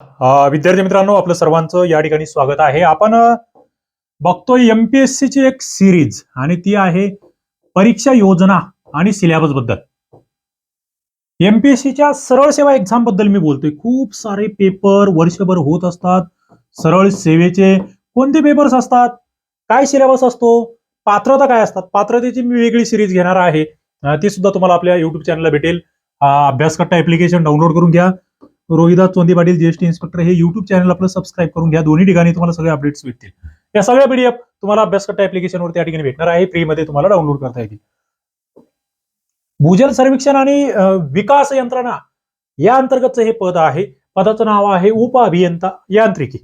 विद्यार्थी मित्रांनो आपलं सर्वांचं या ठिकाणी स्वागत आहे. आपण बघतोय एमपीएससी ची एक सिरीज आणि ती आहे परीक्षा योजना आणि सिलेबसबद्दल. एमपीएससीच्या सरळ सेवा एक्झामबद्दल मी बोलतोय. खूप सारे पेपर वर्षभर होत असतात. सरळ सेवेचे कोणते पेपर्स असतात? काय सिलेबस असतो? पात्रता काय असतात? पात्रतेची मी वेगळी सिरीज घेणार आहे. ती सुद्धा तुम्हाला आपल्या युट्यूब चॅनलला भेटेल. अभ्यासकट्टा ऍप्लिकेशन डाउनलोड करून घ्या. रोहिदास चोंदी पाटील जीएसटी इन्स्पेक्टर हे युट्यूब चॅनल आपलं सबस्क्राईब करून घ्या. दोन्ही ठिकाणी तुम्हाला सगळे अपडेट्स भेटतील. या सगळ्या पीडीएफ तुम्हाला अभ्यासकट्टा ऍप्लिकेशनवर त्या ठिकाणी भेटणार आहे. फ्रीमध्ये तुम्हाला डाउनलोड करता येतील. भूजल सर्वेक्षण आणि विकास यंत्रणा या अंतर्गतचं हे पद आहे. पदाचं नाव आहे उप अभियंता यांत्रिकी.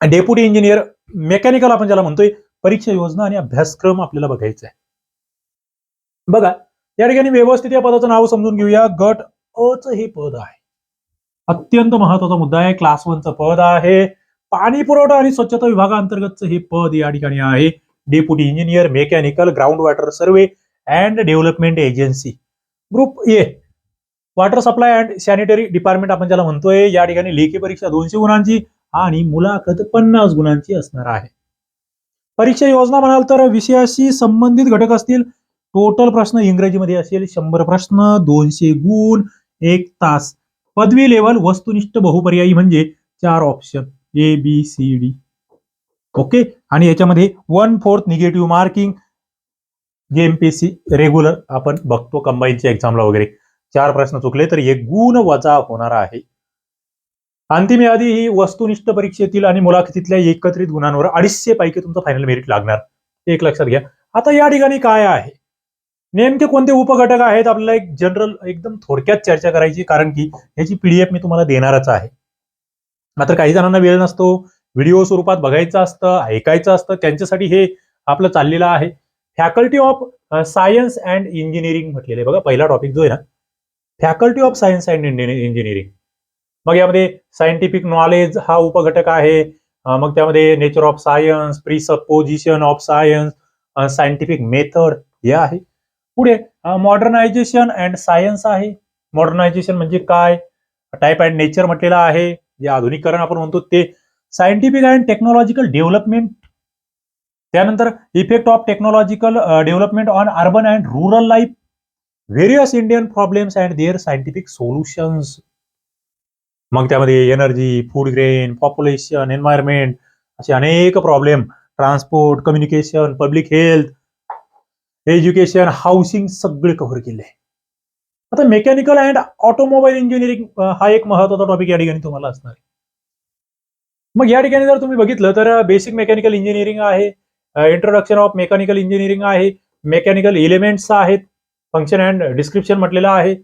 डेप्युटी इंजिनियर मेकॅनिकल आपण ज्याला म्हणतोय परीक्षा योजना आणि अभ्यासक्रम आपल्याला बघायचा आहे. बघा या ठिकाणी व्यवस्थित या पदाचं नाव समजून घेऊया. गट अच हे पद आहे. अत्यंत महत्त्वाचा मुद्दा आहे. क्लास वनचं पद आहे. पाणी पुरवठा आणि स्वच्छता विभागाअंतर्गतचं हे पद या ठिकाणी आहे. Deputy engineer mechanical ground water survey and development agency group A water supply and sanitary department आपण ज्याला म्हणतोय या ठिकाणी लेखी परीक्षा दोनशे गुणांची आणि मुलाखत पन्नास गुणांची असणार आहे. परीक्षा योजना म्हणाल तर विषयाशी संबंधित घटक असतील. टोटल प्रश्न इंग्रजीमध्ये असेल शंभर प्रश्न दोनशे गुण एक तास. पदवी लेवल वस्तुनिष्ठ बहुपर्यायी म्हणजे चार option A B C D okay आणि याच्यामध्ये वन फोर्थ निगेटिव्ह मार्किंग जे सी रेग्युलर आपण बघतो कंबाईनच्या एक्झामला वगैरे. चार प्रश्न चुकले तर एक गुण वजा होणार आहे. अंतिम यादी ही वस्तुनिष्ठ परीक्षेतील आणि मुलाखतीतल्या एकत्रित गुणांवर अडीचशे पैकी तुमचं फायनल मेरिट लागणार. एक लक्षात घ्या. आता या ठिकाणी काय आहे? नेमके कोणते उपघटक आहेत? आपल्याला एक जनरल एकदम थोडक्यात चर्चा करायची कारण की याची पीडीएफ मी तुम्हाला देणारच आहे. मात्र काही जणांना वेळ नसतो. व्हिडिओ स्वरूपात बघायचं असतं ऐकायचं असतं. त्यांच्यासाठी हे आपलं चाललेलं आहे. Faculty of science and engineering म्हटलेलं आहे. बघा पहिला टॉपिक जो आहे ना faculty of science and engineering मग यामध्ये सायंटिफिक नॉलेज हा उपघटक आहे. मग त्यामध्ये nature of science presupposition of science scientific method हे आहे. पुढे मॉडर्नायझेशन अँड सायन्स आहे. मॉडर्नायझेशन म्हणजे काय? टाईप अँड नेचर म्हटलेलं आहे. जे आधुनिकरण आपण म्हणतो ते. सायंटिफिक अँड टेक्नॉलॉजिकल डेव्हलपमेंट त्यानंतर effect of technological development on urban and rural life various Indian problems and their scientific solutions मग त्यामध्ये energy food grain population environment असे अनेक problem transport communication public health education housing सगळे cover केले. आता mechanical and automobile engineering हा एक महत्त्वाचा टॉपिक या ठिकाणी तुम्हाला असणार. आहे मग या ठिकाणी जर तुम्ही बघितलं तर बेसिक मेकॅनिकल इंजिनिअरिंग आहे इंट्रोडक्शन ऑफ मेकॅनिकल इंजिनिअरिंग आहे मेकॅनिकल इलिमेंट्स आहेत फंक्शन अँड डिस्क्रिप्शन म्हटलेलं आहे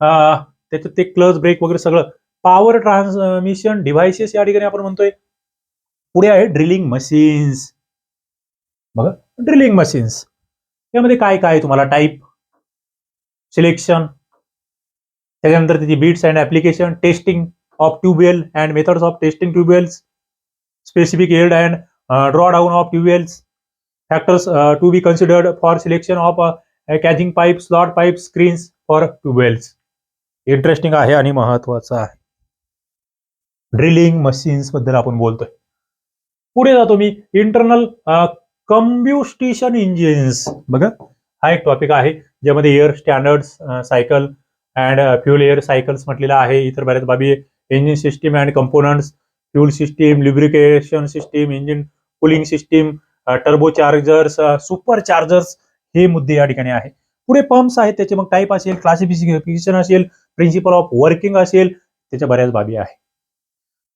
त्याच्यात ते क्लच ब्रेक वगैरे सगळं. पॉवर ट्रान्समिशन डिव्हायसेस या ठिकाणी आपण म्हणतोय. पुढे आहे ड्रिलिंग मशीन्स बघा ड्रिलिंग मशीन्स यामध्ये काय काय तुम्हाला? टाईप सिलेक्शन त्याच्यानंतर त्याची bits and application testing of tubewell and methods of testing tubewells specific yield and draw down of tubewells factors to be considered for selection of casing pipe slot pipe screens for tubewells interesting आहे आणि महत्वाचं आहे. Drilling मशीन्सबद्दल आपण बोलतोय. पुढे जातो मी. Internal कम्ब्युस्टिशन engines. बघा हा एक टॉपिक आहे ज्यामध्ये air standards cycle and fuel air cycles म्हटलेलं आहे. इतर बऱ्याच बाबी engine system and components fuel system lubrication system engine cooling system turbo chargers super chargers हे मुद्दे या ठिकाणी आहे. पुढे पंप्स आहेत त्याचे मग टाईप असेल क्लासिफिकेशन असेल प्रिन्सिपल ऑफ वर्किंग असेल त्याच्या बऱ्याच बाबी आहे.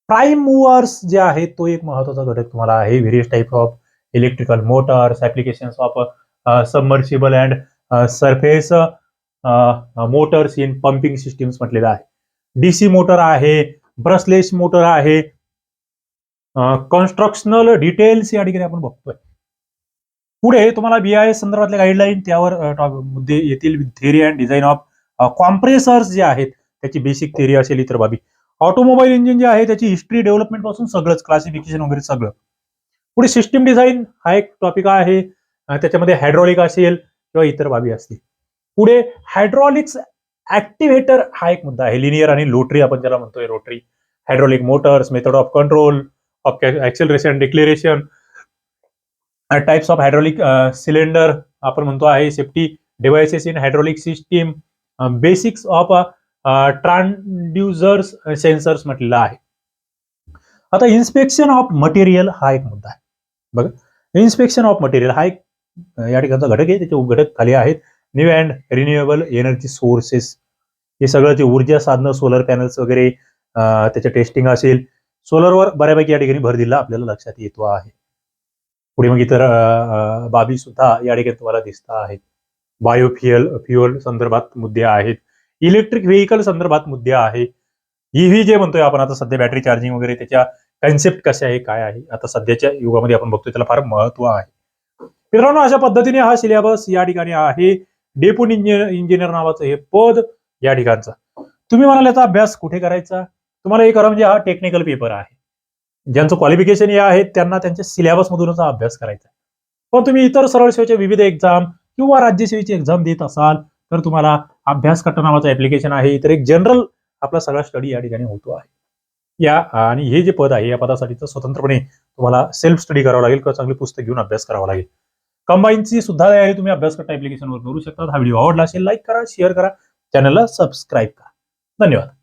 प्राईम मूवर्स जे आहेत तो एक महत्त्वाचा घटक तुम्हाला आहे various type of electrical motors applications of submersible and surface motors in pumping systems म्हटलेलं आहे. डीसी मोटर आहे ब्रसलेस मोटर आहे uh, कन्स्ट्रक्शनल डिटेल्स या ठिकाणी आपण बघतोय. पुढे तुम्हाला बीआय संदर्भातल्या गाईडलाईन त्यावर uh, टॉप- मुद्दे येतील theory and design of compressors जे आहेत त्याची बेसिक थेरी असेल इतर बाबी. ऑटोमोबाईल इंजिन जे आहे त्याची हिस्ट्री डेव्हलपमेंटपासून सगळंच क्लासिफिकेशन वगैरे सगळं. पुढे सिस्टीम डिझाईन हा एक टॉपिक आहे. त्याच्यामध्ये हायड्रॉलिक असेल किंवा इतर बाबी असतील. पुढे हायड्रॉलिक्स ऍक्टिव्हेटर हा एक मुद्दा आहे. लिनियर आणि लोटरी आपण ज्याला म्हणतोय rotary hydraulic motors method of control of acceleration declaration types of hydraulic cylinder आपण म्हणतो आहे. Safety devices in hydraulic system basics of transducers sensors म्हटलेलं आहे. आता इन्स्पेक्शन ऑफ मटेरियल हा एक मुद्दा आहे. बघा. इन्स्पेक्शन ऑफ मटेरियल हा एक या ठिकाणचा घटक आहे. त्याचे घटक खाली आहेत. New and renewable energy sources हे सगळं जे ऊर्जा साधनं सोलर पॅनल्स वगैरे त्याचे टेस्टिंग असेल. सोलरवर बऱ्यापैकी या ठिकाणी भर दिला आपल्याला लक्षात येतो आहे. पुढे मग इतर बाबी सुद्धा या ठिकाणी तुम्हाला दिसत आहेत. बायोफ्युअल फ्युअल संदर्भात मुद्दे आहेत. इलेक्ट्रिक व्हेकल संदर्भात मुद्दे आहे. ईव्ही जे म्हणतोय आपण आता सध्या बॅटरी चार्जिंग वगैरे त्याच्या कन्सेप्ट कसे आहे काय आहे? आता सध्याच्या युगामध्ये आपण बघतोय त्याला फार महत्त्व आहे. मित्रांनो अशा पद्धतीने हा सिलेबस या ठिकाणी आहे. डेप्युटी इंजिनियर इंजिनियर नावाचं हे पद या ठिकाणचं. तुम्ही म्हणाल याचा अभ्यास कुठे करायचा? तुम्हाला हे करा म्हणजे हा टेक्निकल पेपर आहे. ज्यांचं क्वालिफिकेशन हे आहे त्यांना त्यांच्या सिलेबस मधूनच हा अभ्यास करायचा आहे. पण तुम्ही इतर सरळ सेवेचे विविध एक्झाम किंवा राज्यसेवेची एक्झाम देत असाल तर तुम्हाला अभ्यास कट्टा नावाचं ऍप्लिकेशन आहे. तर एक जनरल आपला सगळा स्टडी या ठिकाणी होतो आहे. या आणि हे जे पद आहे या पदासाठी तर स्वतंत्रपणे तुम्हाला सेल्फ स्टडी करावं लागेल किंवा चांगली पुस्तक घेऊन अभ्यास करावा लागेल. कंबाईनची सुद्धा तयारी तुम्ही अभ्यास करता ऍप्लिकेशनवर करू शकता. हा व्हिडिओ आवडला असेल लाईक करा शेअर करा. चॅनलला सबस्क्राईब करा. धन्यवाद.